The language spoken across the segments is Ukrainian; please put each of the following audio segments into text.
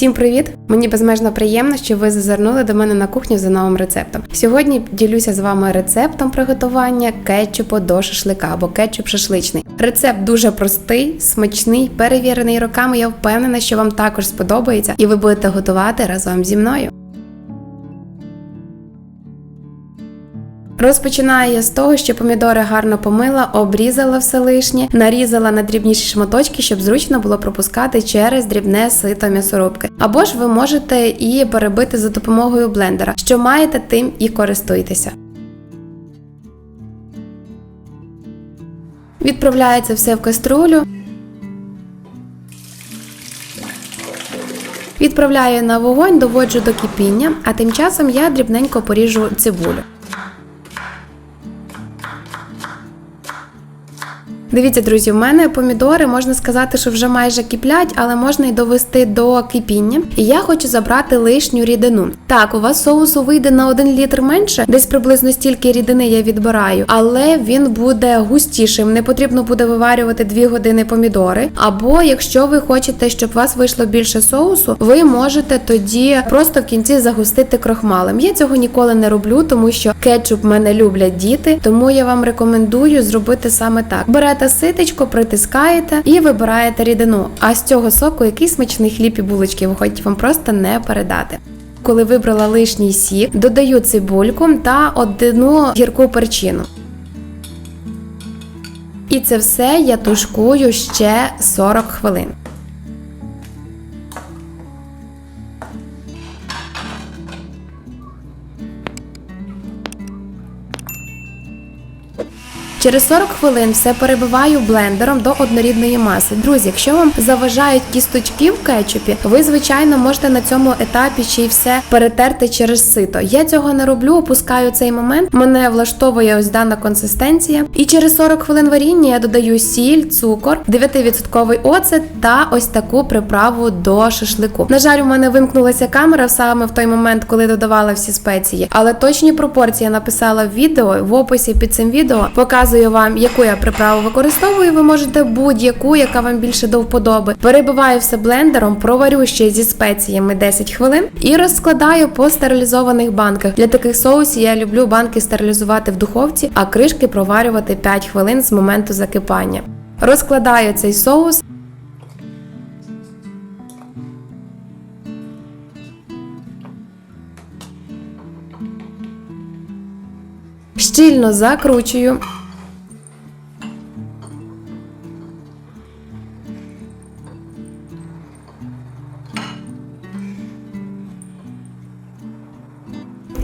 Всім привіт! Мені безмежно приємно, що ви зазирнули до мене на кухню за новим рецептом. Сьогодні ділюся з вами рецептом приготування кетчупу до шашлика або кетчуп шашличний. Рецепт дуже простий, смачний, перевірений роками. Я впевнена, що вам також сподобається, і ви будете готувати разом зі мною. Розпочинаю я з того, що помідори гарно помила, обрізала все лишнє, нарізала на дрібніші шматочки, щоб зручно було пропускати через дрібне сито м'ясорубки. Або ж ви можете і перебити за допомогою блендера. Що маєте, тим і користуйтеся. Відправляється все в каструлю. Відправляю на вогонь, доводжу до кипіння, а тим часом я дрібненько поріжу цибулю. Дивіться, друзі, в мене помідори можна сказати, що вже майже киплять, але можна й довести до кипіння. І я хочу забрати лишню рідину. Так, у вас соусу вийде на 1 літр менше, десь приблизно стільки рідини я відбираю, але він буде густішим. Не потрібно буде виварювати 2 години помідори. Або якщо ви хочете, щоб у вас вийшло більше соусу, ви можете тоді просто в кінці загустити крохмалем. Я цього ніколи не роблю, тому що кетчуп мене люблять діти, тому я вам рекомендую зробити саме так. Берете ситечко, притискаєте і вибираєте рідину. А з цього соку який смачний хліб і булочки виходять вам просто не передати. Коли вибрала лишній сік, додаю цибульку та одну гірку перчину. І це все я тушкую ще 40 хвилин. Через 40 хвилин все перебиваю блендером до однорідної маси. Друзі, якщо вам заважають кісточки в кетчупі, ви звичайно можете на цьому етапі ще й все перетерти через сито. Я цього не роблю, опускаю цей момент. Мене влаштовує ось дана консистенція. І через 40 хвилин варіння я додаю сіль, цукор, 9% оцет та ось таку приправу до шашлику. На жаль, у мене вимкнулася камера саме в той момент, коли додавала всі спеції, але точні пропорції я написала в відео в описі під цим відео. Показую вам, яку я приправу використовую. Ви можете будь-яку, яка вам більше до вподоби. Перебиваю все блендером, проварю ще зі спеціями 10 хвилин і розкладаю по стерилізованих банках. Для таких соусів я люблю банки стерилізувати в духовці, а кришки проварювати 5 хвилин з моменту закипання. Розкладаю цей соус. Щільно закручую.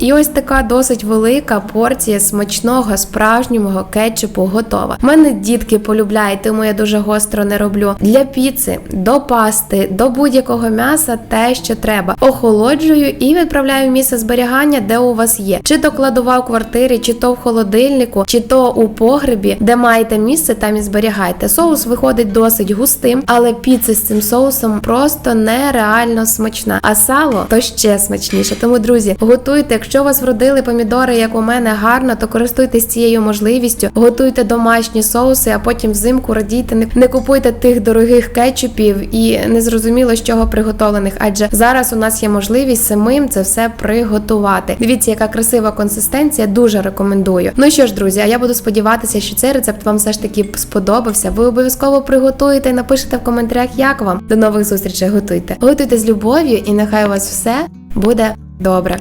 І ось така досить велика порція смачного справжнього кетчупу готова. Мене дітки полюбляють, тому я дуже гостро не роблю. Для піци, до пасти, до будь-якого м'яса те, що треба. Охолоджую і відправляю в місце зберігання, де у вас є. Чи то кладова в квартирі, чи то в холодильнику, чи то у погребі, де маєте місце, там і зберігайте. Соус виходить досить густим, але піца з цим соусом просто нереально смачна. А сало то ще смачніше. Тому, друзі, готуйте. Якщо у вас вродили помідори, як у мене гарно, то користуйтесь цією можливістю, готуйте домашні соуси, а потім взимку радійте. Не, купуйте тих дорогих кетчупів і незрозуміло з чого приготовлених, адже зараз у нас є можливість самим це все приготувати. Дивіться, яка красива консистенція, дуже рекомендую. Ну що ж, друзі, а я буду сподіватися, що цей рецепт вам все ж таки сподобався. Ви обов'язково приготуєте і напишете в коментарях, як вам. До нових зустрічей готуйте. Готуйте з любов'ю, і нехай у вас все буде добре.